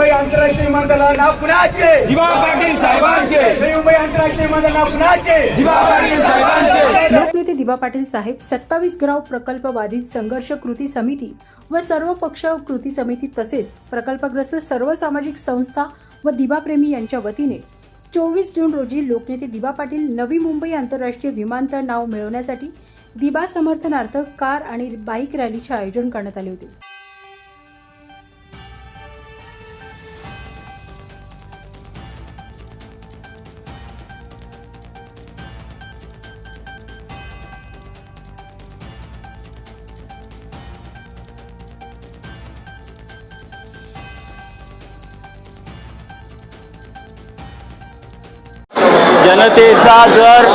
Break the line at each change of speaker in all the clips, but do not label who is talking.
मुंबई आंतरराष्ट्रीय विमानतळाला नाव कुणाचे?
दिवा पाटील साहेबांचे.
नवी मुंबई आंतरराष्ट्रीय विमानतळ नाव कुणाचे?
दिवा पाटील साहेबांचे.
लोकनेते दिबा पाटील साहेब सत्तावीस गाव प्रकल्प बाधित संघर्ष कृती समिती व सर्व पक्ष कृती समिती तसेच प्रकल्पग्रस्त सर्व सामाजिक संस्था व दिबाप्रेमी यांच्या वतीने चोवीस जून रोजी लोकनेते दिबा पाटील नवी मुंबई आंतरराष्ट्रीय विमानतळ नाव मिळवण्यासाठी दिबा समर्थनार्थ कार आणि बाईक रॅलीचे आयोजन करण्यात आले होते.
जनतेचा जर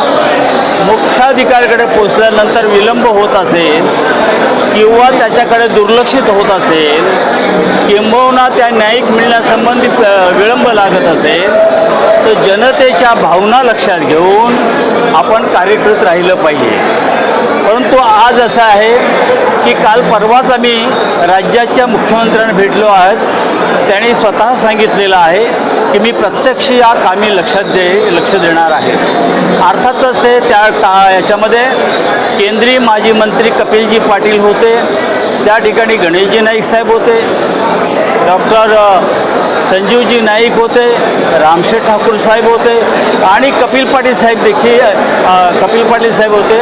मुख्याधिकाऱ्याकडे पोचल्यानंतर विलंब होत असेल किंवा त्याच्याकडे दुर्लक्षित होत असेल किंबहुना त्या न्यायिक मिळण्यासंबंधी विलंब लागत असेल तर जनतेच्या भावना लक्षात घेऊन आपण कार्यकृत राहिलं पाहिजे. परंतु आज असं आहे की काल परवाच आम्ही राज्याच्या मुख्यमंत्र्यांना भेटलो आहोत. त्यांनी स्वतः सांगितलेलं आहे की मी प्रत्यक्ष या कामी लक्षात दे लक्ष देणार आहे. अर्थातच ते त्या का याच्यामध्ये केंद्रीय माजी मंत्री कपिलजी पाटील होते त्या ठिकाणी गणेशजी नाईक साहेब होते डॉक्टर संजीवजी नाईक होते रामशेठ ठाकूर साहेब होते आणि कपिल पाटील साहेब देखील कपिल पाटील साहेब होते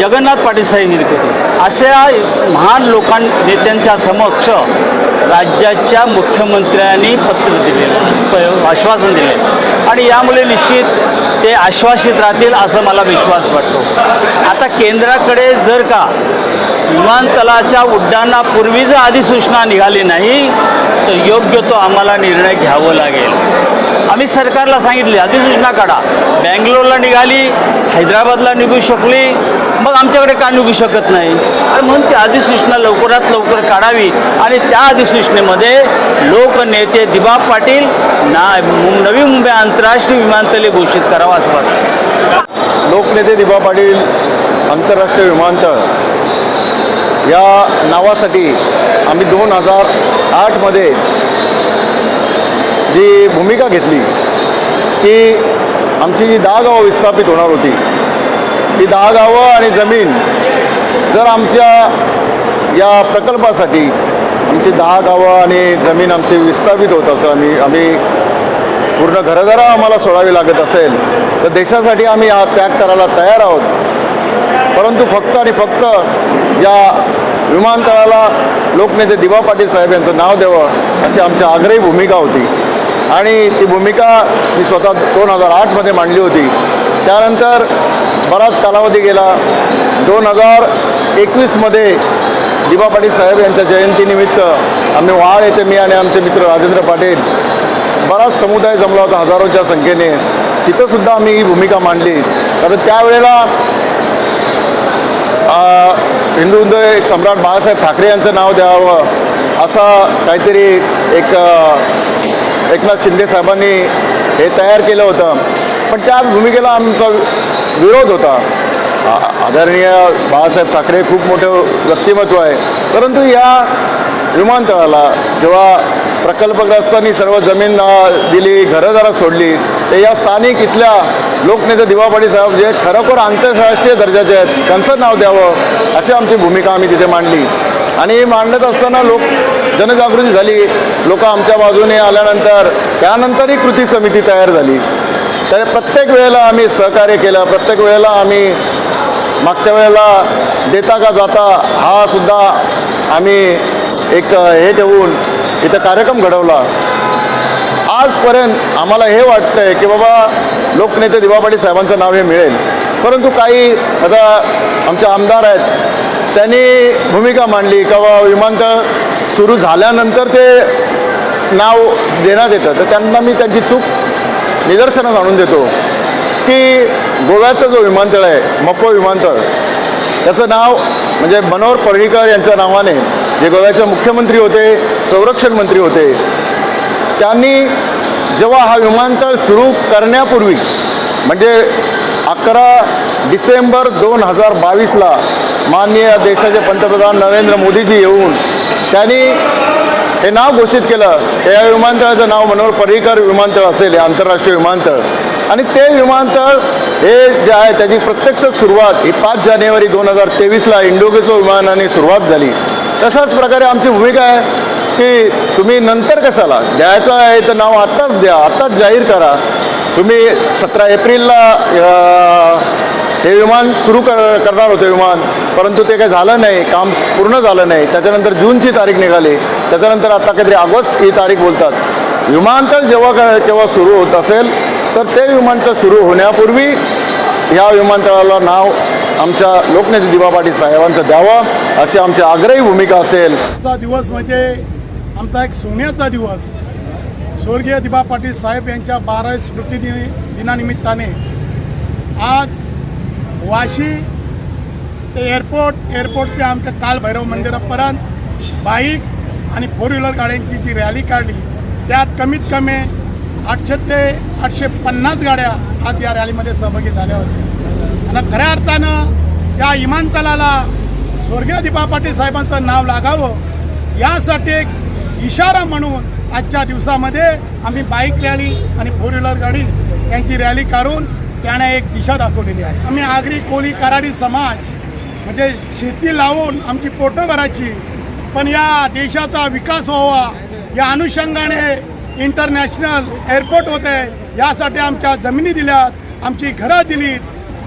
जगन्नाथ पाटील साहेब होते. अशा महान लोकां नेत्यांच्या समक्ष राज्याच्या मुख्यमंत्र्यांनी पत्र दिलेलं प- आश्वासन दिले. आणि यामुळे निश्चित ते आश्वासित राहतील असं मला विश्वास वाटतो. आता केंद्राकडे जर का विमानतळाच्या उड्डाणापूर्वी जर अधिसूचना निघाली नाही तर योग्य तो आम्हाला निर्णय घ्यावं लागेल. आम्ही सरकारला सांगितले अधिसूचना काढा. बँगलोरला निघाली हैदराबादला निघू शकली मग आमच्याकडे का निघू शकत नाही? आणि म्हणून ती अधिसूचना लवकरात लवकर काढावी आणि त्या अधिसूचनेमध्ये लोकनेते दिबा पाटील ना नवी मुंबई आंतरराष्ट्रीय विमानतळे घोषित करावा असं वाटतं.
लोकनेते दिबा पाटील आंतरराष्ट्रीय विमानतळ. या नावासाठी आम्ही दोन हजार आठमध्ये जी भूमिका घेतली की आमची जी दहा गावं विस्थापित होणार होती ती दहा गावं आणि जमीन जर आमच्या या प्रकल्पासाठी आमची दहा गावं आणि जमीन आमची विस्थापित होत असं आम्ही आम्ही पूर्ण घरदारा आम्हाला सोडावी लागत असेल तर देशासाठी आम्ही हा त्याग करायला तयार आहोत. परंतु फक्त आणि फक्त या विमानतळाला लोकनेते दिवा पाटील साहेब यांचं नाव द्यावं अशी आमची आग्रही भूमिका होती. आणि ती भूमिका मी स्वतः दोन हजार आठमध्ये मांडली होती. त्यानंतर बराच कालावधी गेला. दोन हजार एकवीसमध्ये दिवा पाटील साहेब यांच्या जयंतीनिमित्त आम्ही वाळ येथे मी आणि आमचे मित्र राजेंद्र पाटील बराच समुदाय जमला होता हजारोच्या संख्येने. तिथंसुद्धा आम्ही ही भूमिका मांडली. कारण त्यावेळेला आ, हिंदू सम्राट बाळासाहेब ठाकरे यांचं नाव द्यावं असा काहीतरी एक एकनाथ शिंदे साहेबांनी हे तयार केलं होतं. पण त्या भूमिकेला आमचा विरोध होता. आदरणीय बाळासाहेब ठाकरे खूप मोठं व्यक्तिमत्व आहे. परंतु या विमानतळाला जेव्हा प्रकल्पग्रस्तांनी सर्व जमीन दिली घरं जरा सोडली. तर या स्थानिक इथल्या लोकनेते दिवापाडी साहेब जे खरोखर आंतरराष्ट्रीय दर्जाचे आहेत त्यांचं नाव द्यावं अशी आमची भूमिका आम्ही तिथे मांडली. आणि मांडत असताना लोक जनजागृती झाली. लोक आमच्या बाजूने आल्यानंतर त्यानंतरही कृती समिती तयार झाली. तर प्रत्येक वेळेला आम्ही सहकार्य केलं. प्रत्येक वेळेला आम्ही मागच्या वेळेला देता का जाता हा सुद्धा आम्ही एक हे ठेवून इथं कार्यक्रम घडवला. आजपर्यंत आम्हाला हे वाटतं आहे की बाबा लोकनेते दिवा पाटील साहेबांचं नाव हे मिळेल. परंतु काही आता आमचे आमदार आहेत त्यांनी भूमिका मांडली का विमानतळ सुरू झाल्यानंतर ते नाव देण्यात येतं. तर त्यांना मी त्यांची चूक निदर्शनास आणून देतो की गोव्याचं जो विमानतळ आहे मप्पो विमानतळ त्याचं नाव म्हणजे मनोहर पर्रीकर यांच्या नावाने जे गोव्याचे मुख्यमंत्री होते संरक्षण मंत्री होते त्यांनी जेव्हा हा विमानतळ सुरू करण्यापूर्वी म्हणजे अकरा डिसेंबर दोन हजार बावीसला माननीय देशाचे पंतप्रधान नरेंद्र मोदीजी येऊन त्यांनी हे नाव घोषित केलं. या विमानतळाचं नाव मनोहर पर्रीकर विमानतळ असेल हे आंतरराष्ट्रीय विमानतळ. आणि ते विमानतळ हे जे आहे त्याची प्रत्यक्ष सुरुवात ही पाच जानेवारी दोन हजार तेवीसला इंडोगेसो विमानाने सुरुवात झाली. तशाच प्रकारे आमची भूमिका आहे की तुम्ही नंतर कशाला? द्यायचं आहे तर नाव आत्ताच द्या आत्ताच जाहीर करा. तुम्ही सतरा एप्रिलला हे विमान सुरू कर करणार होते विमान परंतु ते काही झालं नाही काम पूर्ण झालं नाही. त्याच्यानंतर जूनची तारीख निघाली. त्याच्यानंतर आता काहीतरी ऑगस्ट ही तारीख बोलतात. विमानतळ जेव्हा केव्हा सुरू होत असेल तर ते विमानतळ सुरू होण्यापूर्वी या विमानतळाला नाव आमच्या लोकनेते दिबा पाटील साहेबांचं द्यावं अशी आमची आग्रही भूमिका असेल.
आजचा दिवस म्हणजे आमचा एक सोन्याचा दिवस. स्वर्गीय दिबा पाटील साहेब यांच्या बारा स्मृती दिनानिमित्ताने आज वाशी ते एअरपोर्ट एअरपोर्ट ते आमच्या कालभैरव मंदिरापर्यंत बाईक आणि फोर व्हीलर गाड्यांची जी रॅली काढली त्यात कमीत कमी आठशे ते आठशे पन्नास गाड्या आज या रॅलीमध्ये सहभागी झाल्या होत्या. आणि खऱ्या अर्थानं त्या इमानतलाला स्वर्गीय दीपा पाटील साहेबांचं नाव लागावं यासाठी एक इशारा म्हणून आजच्या दिवसामध्ये आम्ही बाईक रॅली आणि फोर व्हीलर गाडी यांची रॅली काढून त्याने एक दिशा दाखवलेली आहे. आम्ही आगरी कोळी कराडी समाज म्हणजे शेती लावून आमची पोटं भरायची पण या देशाचा विकास व्हावा या अनुषंगाने इंटरनॅशनल एअरपोर्ट होते. यासाठी आमच्या जमिनी दिल्यात आमची घरं दिलीत.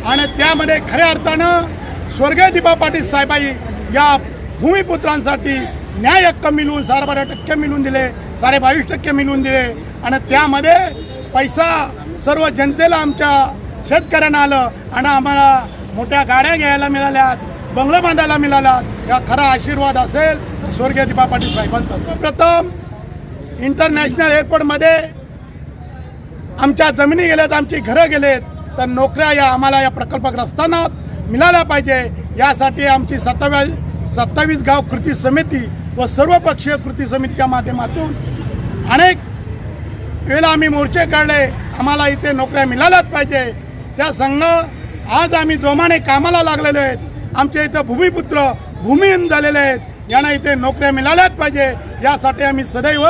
आणि त्यामध्ये खऱ्या अर्थानं स्वर्गीय दीपा पाटील साहेबाई या भूमिपुत्रांसाठी न्याय हक्क मिळून साडेबारा टक्के मिळून दिले साडे बावीस टक्के मिळून दिले. आणि त्यामध्ये पैसा सर्व जनतेला आमच्या शेतकऱ्यांना आलं आणि आम्हाला मोठ्या गाड्या घ्यायला मिळाल्यात बंगलं बांधायला मिळाल्यात. या खरा आशीर्वाद असेल तर स्वर्गीय दीपा पाटील साहेबांचा. प्रथम इंटरनॅशनल एअरपोर्टमध्ये आमच्या जमिनी गेल्यात आमची घरं गेलेत तर नोकऱ्या या आम्हाला या प्रकल्पग्रस्तांना मिळाल्या पाहिजे. यासाठी आमची सत्ताव्या सत्तावीस गाव कृती समिती व सर्वपक्षीय कृती समितीच्या माध्यमातून अनेक वेळेला आम्ही मोर्चे काढले. आम्हाला इथे नोकऱ्या मिळाल्याच पाहिजे. त्या संघ आज आम्ही जोमाने कामाला लागलेलो आहेत. आमच्या इथं भूमिपुत्र भूमिहीन झालेले आहेत. यांना इथे नोकऱ्या मिळाल्याच पाहिजे. यासाठी आम्ही सदैव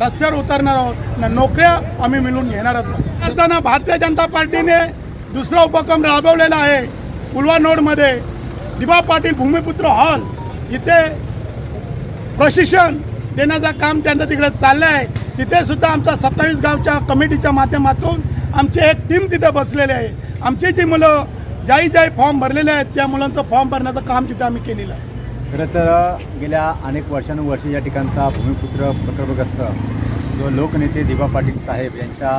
रस्त्यावर उतरणार आहोत. न नोकऱ्या आम्ही मिळून घेणारच आहोत. भारतीय जनता पार्टीने दुसरा उपक्रम राबवलेला आहे. पुलवा नोडमध्ये दिबा पाटील भूमिपुत्र हॉल इथे प्रशिक्षण देण्याचं काम त्यांचं तिकडे चाललं आहे. तिथे सुद्धा सत्तावीस गावच्या कमिटीच्या माध्यमातून आमची एक टीम तिथे बसलेली आहे. आमची जी मुलं ज्याही ज्याही फॉर्म भरलेले आहेत त्या मुलांचं फॉर्म भरण्याचं काम तिथे आम्ही केलेलं आहे.
खरं तर गेल्या अनेक वर्षानुवर्ष या ठिकाणचा भूमिपुत्र प्रकल्पग्रस्त जो लोकनेते दिबा पाटील साहेब यांच्या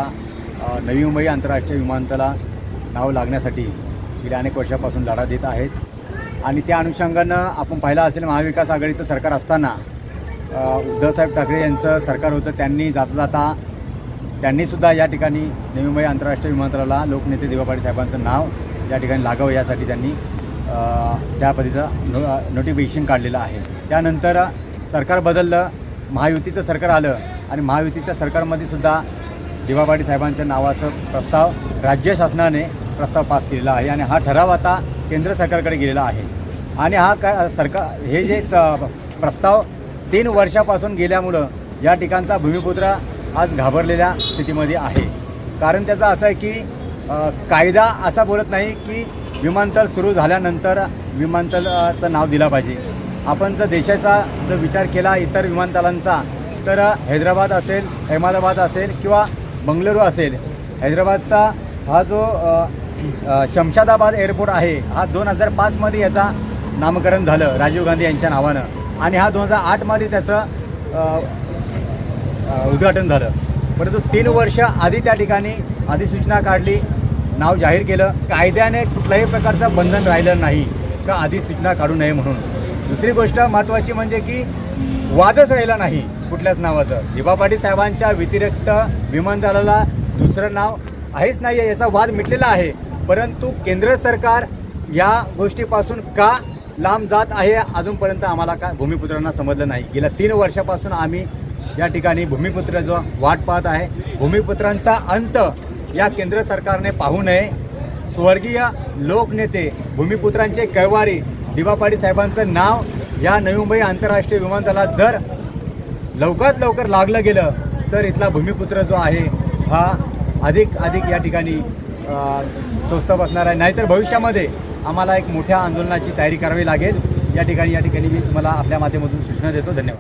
नवी मुंबई आंतरराष्ट्रीय विमानतळाला नाव लागण्यासाठी गेल्या अनेक वर्षापासून लढा देत आहेत. आणि त्या अनुषंगानं आपण पाहिलं असेल महाविकास आघाडीचं सरकार असताना उद्धवसाहेब ठाकरे यांचं सरकार होतं त्यांनी जाता जाता त्यांनीसुद्धा या ठिकाणी नवी मुंबई आंतरराष्ट्रीय विमानतळाला लोकनेते दिबा साहेबांचं नाव या ठिकाणी लागावं यासाठी त्यांनी त्या पद्धतीचं नो नोटिफिकेशन काढलेलं आहे. त्यानंतर सरकार बदललं महायुतीचं सरकार आलं आणि महायुतीच्या सरकारमध्ये सुद्धा दिवाबाडी साहेबांच्या नावाचं प्रस्ताव राज्य शासनाने प्रस्ताव पास केलेला आहे आणि हा ठराव आता केंद्र सरकारकडे गेलेला आहे. आणि हा का सरकार हे जे स प्रस्ताव तीन वर्षापासून गेल्यामुळं या ठिकाणचा भूमिपुत्र आज घाबरलेल्या स्थितीमध्ये आहे. कारण त्याचं असं आहे की कायदा असा बोलत नाही की विमानतळ सुरू झाल्यानंतर विमानतळाचं नाव दिलं पाहिजे. आपण जर देशाचा जर विचार केला इतर विमानतळांचा तर हैदराबाद असेल अहमदाबाद असेल किंवा बंगळुरू असेल हैदराबादचा हा जो शमशादाबाद एअरपोर्ट आहे हा दोन हजार पाचमध्ये याचा नामकरण झालं राजीव गांधी यांच्या नावानं. आणि हा दोन हजार आठमध्ये त्याचं उद्घाटन झालं. परंतु तीन वर्ष आधी त्या ठिकाणी अधिसूचना काढली नाव जाहीर केलं कायद्याने कुठल्याही प्रकारचं बंधन राहिलं नाही का अधिसूचना काढू नये म्हणून. दुसरी गोष्ट महत्त्वाची म्हणजे की वादच राहिला नाही कुठल्याच नावाचं. दिबा पाटील साहेबांच्या व्यतिरिक्त विमानतळाला दुसरं नाव आहेच नाही आहे याचा वाद मिटलेला आहे. परंतु केंद्र सरकार या गोष्टीपासून का लांब जात आहे अजूनपर्यंत आम्हाला का भूमिपुत्रांना समजलं नाही. गेल्या तीन वर्षापासून आम्ही या ठिकाणी भूमिपुत्र जो वाट पाहत आहे भूमिपुत्रांचा अंत या केंद्र सरकारने पाहू नये. स्वर्गीय लोकनेते भूमिपुत्रांचे कैवारी दिवापाडी साहेबांचं नाव या नवी मुंबई आंतरराष्ट्रीय विमानतळात जर लवकरात लवकर लागलं गेलं तर इथला भूमिपुत्र जो आहे हा अधिक अधिक या ठिकाणी स्वस्त बसणार आहे. नाहीतर भविष्यामध्ये आम्हाला एक मोठ्या आंदोलनाची तयारी करावी लागेल. या ठिकाणी या ठिकाणी मी तुम्हाला आपल्या माध्यमातून सूचना देतो. धन्यवाद.